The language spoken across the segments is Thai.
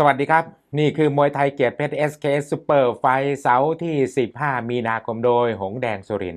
สวัสดีครับ นี่คือมวยไทยเกียรติเพชร SK Super ไฟท์เสาร์ที่ 15 มีนาคมโดยหงแดงสุริน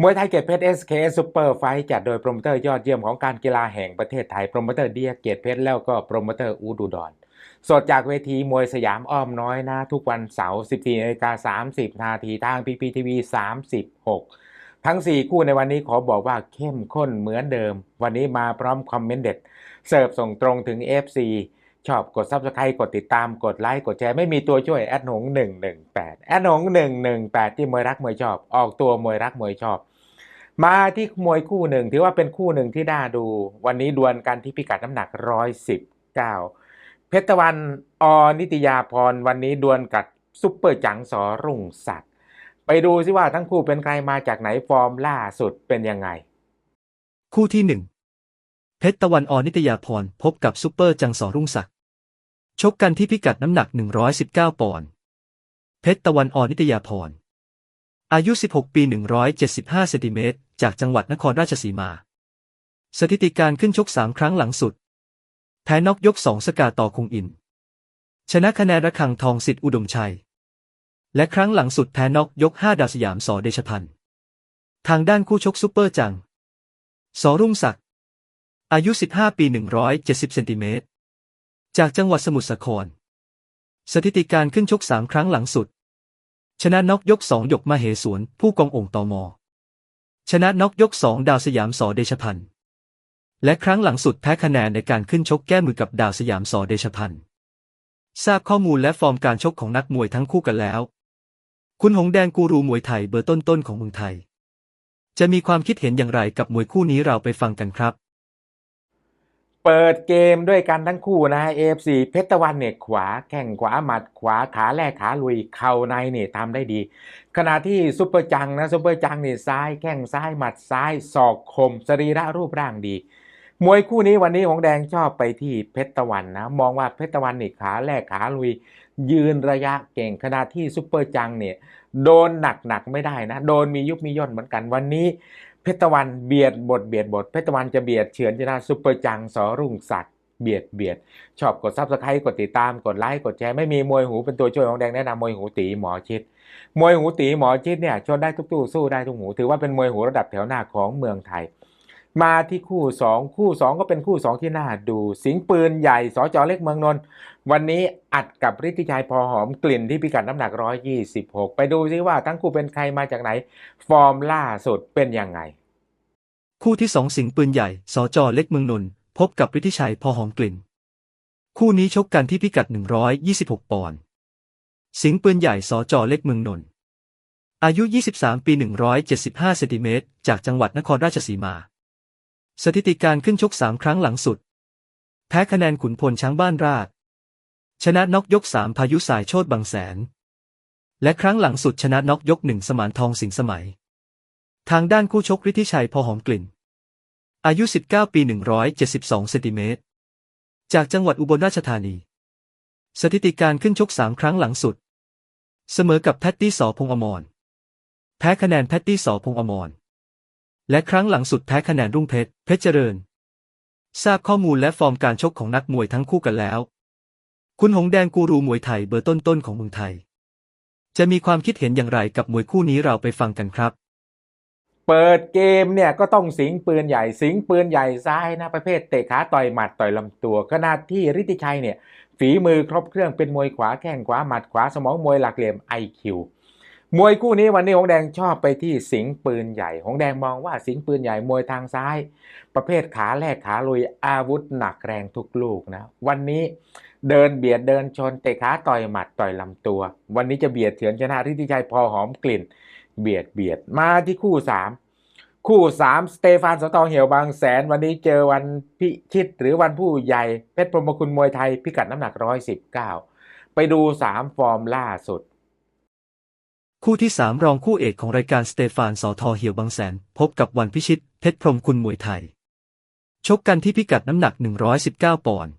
มวยไทยเกียรติเพชร SK Super ไฟท์จัดโดยโปรโมเตอร์ยอดเยี่ยมของการกีฬาแห่งประเทศไทยโปรโมเตอร์เดียเกียรติเพชรแล้วก็โปรโมเตอร์อูดูดอน สดจากเวทีมวยสยามอ้อมน้อยนะ ทุกวันเสาร์14นาฬิกา30 นาทีทาง PPTV 36 ทั้ง 4 คู่ในวันนี้ขอบอกว่าเข้มข้นเหมือนเดิม วันนี้มาพร้อมคอมเมนต์เด็ดเสิร์ฟส่งตรงถึง FC ชอบกด Subscribe กดติดตามกดไลค์กดแชร์ไม่มีตัวช่วยแอดหนง118แอดหนง118 ที่มวยรักมวยชอบ ออกตัวมวยรักมวยชอบ มาที่มวยคู่หนึ่งถือว่าเป็นคู่หนึ่งที่น่าดู วันนี้ดวลกันที่พิกัดน้ำหนัก 119 เพชรตะวันอนิตยาพรวันนี้ดวลกับซุปเปอร์จังสอรุ่งศักดิ์ไปดูซิว่าทั้งคู่เป็นใครมาจากไหนฟอร์มล่าสุดเป็นยังไง คู่ที่หนึ่ง เพชรตะวันออนิตยาพรพบกับซูเปอร์จังสอรุ่งศักดิ์ชกกันที่พิกัดน้ำหนัก 119 ปอนด์เพชรตะวันออนิตยาพรอายุ 16 ปี 175 เซนติเมตร จากจังหวัดนครราชสีมา สถิติการขึ้นชก 3 ครั้งหลังสุด แพ้น็อกยก 2 สกาต่อคงอิน ชนะคะแนนระคังทองสิทธิ์อุดมชัย และครั้งหลังสุดแพ้น็อกยก 5 ดาวสยามสอเดชพันธ์ ทางด้านคู่ชกซูเปอร์จัง สอรุ่งศักดิ์ อายุ 15 ปี 170 เซนติเมตร จากจังหวัดสมุทรสาคร สถิติการขึ้นชก3ครั้งหลังสุด ชนะน็อกยก2ยกมาเหสวน ผู้กององค์ตอมอ ชนะน็อกยก2ดาวสยามสอเดชพันธ์ และครั้งหลังสุดแพ้คะแนนในการขึ้นชกแก้มือกับดาวสยามสอเดชพันธ์ ทราบข้อมูลและฟอร์มการชกของนักมวยทั้งคู่กันแล้ว คุณหงแดงกูรูมวยไทยเบอร์ต้นๆของเมืองไทย จะมีความคิดเห็นอย่างไรกับมวยคู่นี้เราไปฟังกันครับ เปิดเกมด้วยกันทั้งคู่นะ AFC เพชรตะวันเนี่ยขวาแข้งขวาหมัดขวาขาแรกขาลุยเข่าในเนี่ยทำได้ดี ขณะที่ซุปเปอร์จังนะซุปเปอร์จังเนี่ยซ้ายแข้งซ้ายหมัดซ้ายศอกคมสรีระรูปร่างดี มวยคู่นี้วันนี้ของแดงชอบไปที่เพชรตะวันนะมองว่าเพชรตะวันเนี่ยขาแรกขาลุย ยืนระยะเก่งขณะที่ซุปเปอร์จังเนี่ยโดนหนักๆไม่ได้นะ โดนมียุบมีย่นเหมือนกันวันนี้ ชรตะวันเบียดบทเบียดบทเพชรตะวันจะเบียดเฉือนชนะซุปเปอร์จังสอรุ่งศักดิ์เบียดเบียด ชอบกดซับสไครต์กดติดตามกดไลค์กดแชร์ไม่มีมวยหูเป็นตัวช่วยของแดงแนะนำมวยหูตีหมอชิดมวยหูตีหมอชิดเนี่ยชนได้ทุกตู้สู้ได้ทุกหู ถือว่าเป็นมวยหูระดับแถวหน้าของเมืองไทย มาที่คู่ 2 คู่ 2 ก็เป็นคู่ 2 ที่น่าดู สิงปืนใหญ่สจอเล็กเมืองนนท์วันนี้อัดกับฤทธิชัยพอหอมกลิ่นที่พิกัดน้ำหนัก 126 ไปดูซิว่าทั้งคู่เป็นใครมาจากไหน ฟอร์มล่าสุดเป็นยังไง คู่ที่สองสิงห์ปืนใหญ่สจอเล็กเมืองนนท์พบกับฤทธิชัยพอหอมกลิ่น คู่นี้ชกกันที่พิกัด 126 ปอนด์สิงห์ปืนใหญ่สจอเล็กเมืองนนท์อายุ 23 ปี 175 เซนติเมตร จากจังหวัดนครราชสีมา สถิติการขึ้นชก 3 ครั้งหลังสุด แพ้คะแนนขุนพลช้างบ้านราช ชนะน็อกยก 3 พายุสายโชดบางแสน และครั้งหลังสุดชนะน็อกยกหนึ่งสมานทองสิงสมัย ทางด้านคู่ชกฤทธิชัยพอหอมกลิ่น อายุ 19 ปี 172 เซนติเมตร จากจังหวัดอุบลราชธานี สถิติการขึ้นชก3ครั้งหลังสุด เสมอกับแพตตี้สอพงษ์อมร แพ้คะแนนแพตตี้สอพงษ์อมร และครั้งหลังสุดแพ้คะแนนรุ่งเพชร เพชรเจริญ ทราบข้อมูลและฟอร์มการชกของนักมวยทั้งคู่กันแล้ว คุณหงแดงกูรูมวยไทยเบอร์ต้นๆของเมืองไทย จะมีความคิดเห็นอย่างไรกับมวยคู่นี้เราไปฟังกันครับ เปิดเกมเนี่ยก็ต้องสิงปืนใหญ่สิงปืนใหญ่ซ้ายนะประเภทเตะขาต่อยหมัดต่อยลำตัวขณะที่ฤทธิชัยเนี่ยฝีมือครบเครื่องเป็นมวยขวาแข้งขวาหมัดขวาสมองมวยหลักเหลี่ยม IQ มวยคู่นี้วันนี้หงแดงชอบไปที่สิงปืนใหญ่หงแดงมองว่าสิงปืนใหญ่มวยทางซ้าย ประเภทขาแรกขาลุยอาวุธหนักแรงทุกลูกนะวันนี้เดินเบียดเดินชนเตะขาต่อยหมัดต่อยลำตัว วันนี้จะเบียดเฉือนชนะฤทธิชัยพอหอมกลิ่น เบียดเบียดมาที่คู่สาม คู่สามสเตฟานสตองเหี่ยวบางแสนวันนี้เจอวันพิชิตหรือวันผู้ใหญ่ เพชรพรหมคุณมวยไทยพิกัดน้ำหนัก119ไปดูสามฟอร์มล่าสุด คู่ที่3รองคู่เอกของรายการสเตฟานสอทอเหี่ยวบางแสน พบกับวันพิชิต เพชรพรหมคุณมวยไทย ชกกันที่พิกัดน้ำหนัก 119 ปอนด์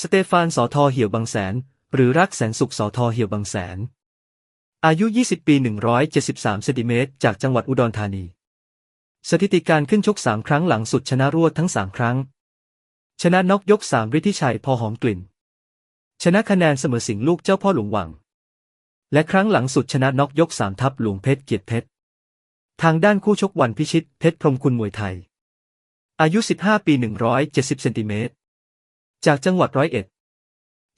สเตฟานสอทอเหี่ยวบางแสน หรือรักแสนสุขสอทอเหี่ยวบางแสน อายุ 20 ปี 173 เซนติเมตรจากจังหวัดอุดรธานี สถิติการขึ้นชก3ครั้งหลังสุดชนะรวดทั้ง3ครั้ง ชนะน็อกยก3ฤทธิชัยพอหอมกลิ่น ชนะคะแนนเสมอสิงลูกเจ้าพ่อหลวงวัง และครั้งหลังสุดชนะน็อกยกสามทับหลวงเพชรเกียรติเพชร ทางด้านคู่ชกวันพิชิตเพชรพรมคุณมวยไทย อายุ 15 ปี 170เซนติเมตร จากจังหวัดร้อยเอ็ด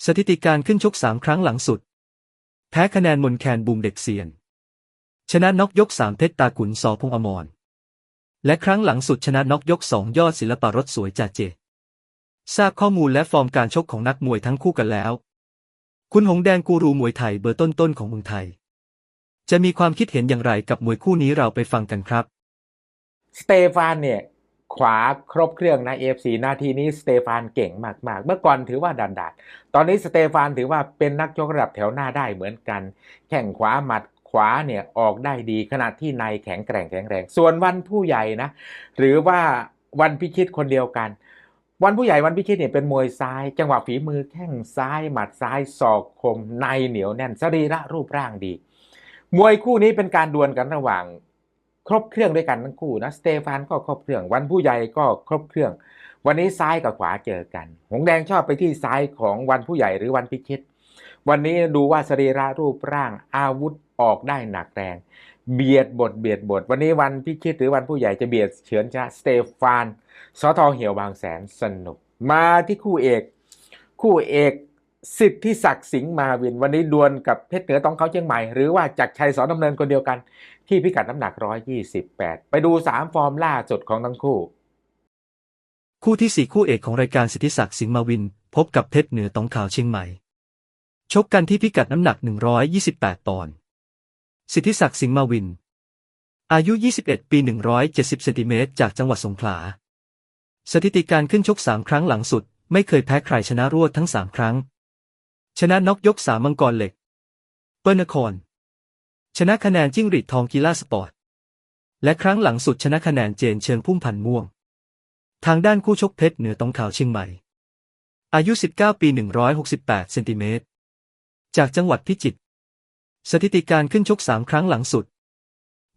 สถิติการขึ้นชกสามครั้งหลังสุด แพ้คะแนนมนแคนบูมเด็กเซียน ชนะน็อกยกสามเพชรตาขุนสอพงอมร และครั้งหลังสุดชนะน็อกยกสองยอดศิลปะรถสวยจ่าเจ ทราบข้อมูลและฟอร์มการชกของนักมวยทั้งคู่กันแล้ว คุณหงแดงกูรูมวยไทยเบอร์ต้นๆของเมืองไทย จะมีความคิดเห็นอย่างไรกับมวยคู่นี้เราไปฟังกันครับ สเตฟานเนี่ย ขวาครบเครื่องนะ AFC นาทีนี้สเตฟานเก่งมากๆ เมื่อก่อนถือว่าดันดาดตอนนี้สเตฟานถือว่าเป็นนักชกระดับแถวหน้าได้เหมือนกัน แข่งขวาหมัด ขวาเนี่ยออกได้ดีขณะที่ในแข็งแกร่งแข็งแรง ส่วนวันผู้ใหญ่นะหรือว่าวันพิชิตคนเดียวกัน วันผู้ใหญ่วันพิชิตเนี่ยเป็นมวยซ้าย จังหวะฝีมือแข้งซ้ายหมัดซ้ายศอกคม ในเหนียวแน่นสรีระรูปร่างดี มวยคู่นี้เป็นการดวลกันระหว่าง ครบเครื่องด้วยกันทั้งคู่นะสเตฟานก็ครบเครื่อง วันผู้ใหญ่ก็ครบเครื่อง วันนี้ซ้ายกับขวาเจอกัน หงแดงชอบไปที่ซ้ายของวันผู้ใหญ่หรือวันพิชิต วันนี้ดูว่าสรีระรูปร่างอาวุธ ออกได้หนักแรง เบียดบทเบียดบท วันนี้วันพิชิตหรือวันผู้ใหญ่จะเบียดเฉือนชนะสเตฟานสอทอเหี่ยวบางแสนสนุก มาที่คู่เอก คู่เอกสิทธิศักดิ์สิงห์มาวิน วันนี้ดวลกับเพชรเหนือต้องเขาเชียงใหม่ หรือว่าจักรชัยสอนดำเนินคนเดียวกัน ที่พิกัดน้ำหนัก 128 ไปดู 3 ฟอร์มล่าสุดของทั้งคู่ คู่ที่สี่คู่เอกของรายการสิทธิศักดิ์สิงห์มาวิน พบกับเพชรเหนือต้องขาวเชียงใหม่ ชกกันที่พิกัดน้ำหนัก 128 ปอนด์ สิทธิศักดิ์สิงห์มาวิน อายุ 21 ปี 170 เซนติเมตร จากจังหวัดสงขลา สถิติการขึ้นชก 3 ครั้งหลังสุด ไม่เคยแพ้ใครชนะรวดทั้ง 3 ครั้ง ชนะน็อกยก3มังกรเหล็ก เปิ้ลนคร ชนะคะแนนจิ้งหรีดทองกีฬาสปอร์ต และครั้งหลังสุดชนะคะแนนเจนเชิงพุ่มพันม่วง ทางด้านคู่ชกเพชรเหนือตองขาวเชียงใหม่ อายุ 19 ปี 168 เซนติเมตร จากจังหวัดพิจิตร สถิติการขึ้นชก3ครั้งหลังสุด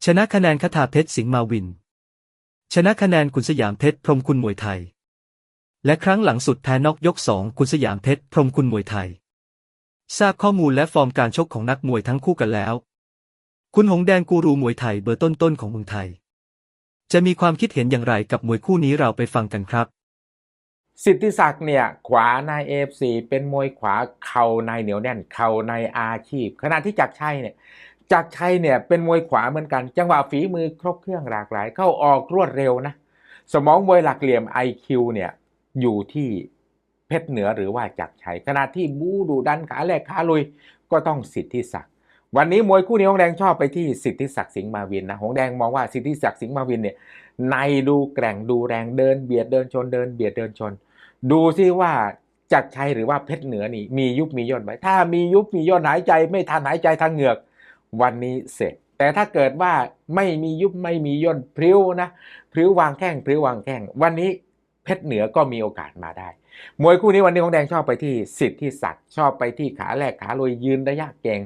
ชนะคะแนนคทาเพชรสิงห์มาวิน ชนะคะแนนคุณสยามเพชรพรมคุณมวยไทย และครั้งหลังสุดแพ้น็อกยก2คุณสยามเพชรพรมคุณมวยไทย ทราบข้อมูลและฟอร์มการชกของนักมวยทั้งคู่กันแล้ว คุณหงแดงกูรูมวยไทยเบอร์ต้นๆของเมืองไทย จะมีความคิดเห็นอย่างไรกับมวยคู่นี้เราไปฟังกันครับ สิทธิศักดิ์เนี่ยขวาในเอฟซีเป็นมวยขวาเข่าในเหนียวแน่นเข่าในอาชีพ ขณะที่จักชัยเนี่ยจักชัยเนี่ยเป็นมวยขวาเหมือนกัน จังหวะฝีมือครบเครื่องหลากหลาย เข้าออกรวดเร็วนะสมองมวยหลักเหลี่ยม IQ เนี่ยอยู่ที่เพชรเหนือหรือว่าจักชัยขณะที่บูดูดันขาแรกขาลุยก็ต้องสิทธิศักดิ์วันนี้มวยคู่นี้หงแดงชอบไปที่สิทธิศักดิ์สิงห์มาวินนะหงแดงมองว่าสิทธิศักดิ์สิงห์มาวินเนี่ยในดูแกร่งดูแรงเดินเบียดเดินชนเดินเบียดเดินชน ดูซิว่าจักชัยหรือว่าเพชรเหนือนี่ มียุบมีย่นไหมถ้ามียุบมีย่นหายใจไม่ทันหายใจทางเหงือก วันนี้เสร็จ แต่ถ้าเกิดว่าไม่มียุบไม่มีย่นพริ้วนะพริ้ววางแข้งพริ้ววางแข้งวันนี้ เพชรเหนือก็มีโอกาสมาได้ มวยคู่นี้วันนี้ของแดงชอบไปที่สิทธิศักดิ์ชอบไปที่ขาแรกขาลุยยืนระยะเก่ง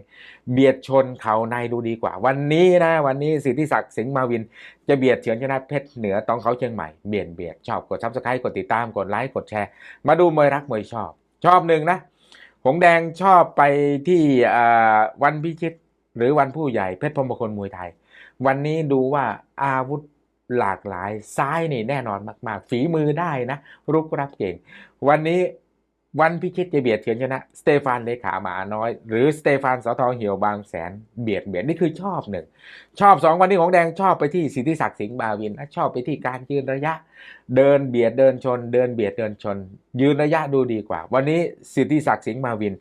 เบียดชนเขาในดูดีกว่า วันนี้นะวันนี้สิทธิศักดิ์สิงห์มาวิน จะเบียดเฉือนชนะเพชรเหนือต้องเขาเชียงใหม่เบียดเบียดชอบกดซับสไครต์กดติดตามกดไลค์กดแชร์ มาดูมวยรักมวยชอบ ชอบหนึ่งนะหงแดงชอบไปที่วันพิชิต หรือวันผู้ใหญ่เพชรพรมคลมวยไทย วันนี้ดูว่าอาวุธ หลากหลายซ้ายนี่แน่นอนมาก ๆ ฝีมือได้นะรุกรับเก่ง วันนี้วันพิชิตจะเบียดเฉือนชนะสเตฟานเลขาหมาน้อย หรือสเตฟานสอทองเหี่ยวบางแสนเบียดเบียดนี่คือชอบหนึ่งชอบสองวันนี้ของแดงชอบไปที่สิทธิศักดิ์สิงห์บาวินชอบไปที่การยืนระยะ เดินเบียดเดินชน เดินเบียดเดินชน ยืนระยะดูดีกว่า วันนี้สิทธิศักดิ์สิงห์มาวิน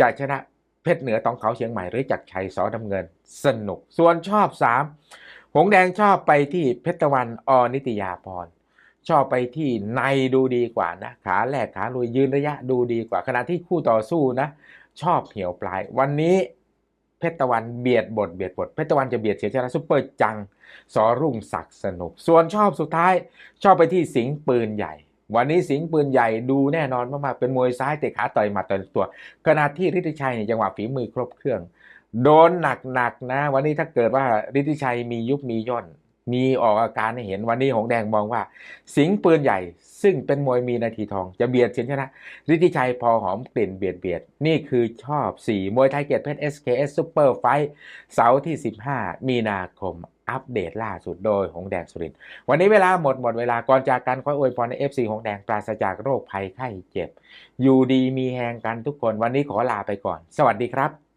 จะชนะเพชรเหนือตองเขาเชียงใหม่หรือจักรชัยสอดำเงิน สนุก ส่วนชอบสาม หงแดงชอบไปที่เพชรวันอนิตยาพร ชอบไปที่ในดูดีกว่านะขาแรกขาลุยยืนระยะดูดีกว่า ขณะที่คู่ต่อสู้นะ ชอบเหี่ยวปลาย วันนี้เพชรตะวันเบียดบทเบียดบทเพชรตะวันจะเบียดเสียชนะซุปเปอร์จังสอรุ่งศักดิ์สนุก ส่วนชอบสุดท้ายชอบไปที่สิงปืนใหญ่ วันนี้สิงปืนใหญ่ดูแน่นอนมากๆเป็นมวยซ้ายเตะขาต่อยหมัดต่อยตัวขณะที่ฤทธิชัยเนี่ยจังหวะฝีมือครบเครื่อง โดนหนักๆนะ วันนี้ถ้าเกิดว่าฤทธิชัยมียุบมีย่น มีออกอาการให้เห็นวันนี้หงแดงมองว่า สิงปืนใหญ่ ซึ่งเป็นมวยมีนาทีทอง จะเบียดเสียชนะฤทธิชัยพอหอมกลิ่นเบียดเบียด นี่คือชอบ4มวยไทยเกียรติเพชร SKS Super Fight เสาร์ที่ 15 มีนาคมอัปเดตล่าสุดโดยหงแดงสุริน วันนี้เวลาหมดหมดเวลาก่อนจากกันขออวยพรใน FC หงแดงปราศจากโรคภัยไข้เจ็บ อยู่ดีมีแหงกันทุกคนวันนี้ขอลาไปก่อน สวัสดีครับ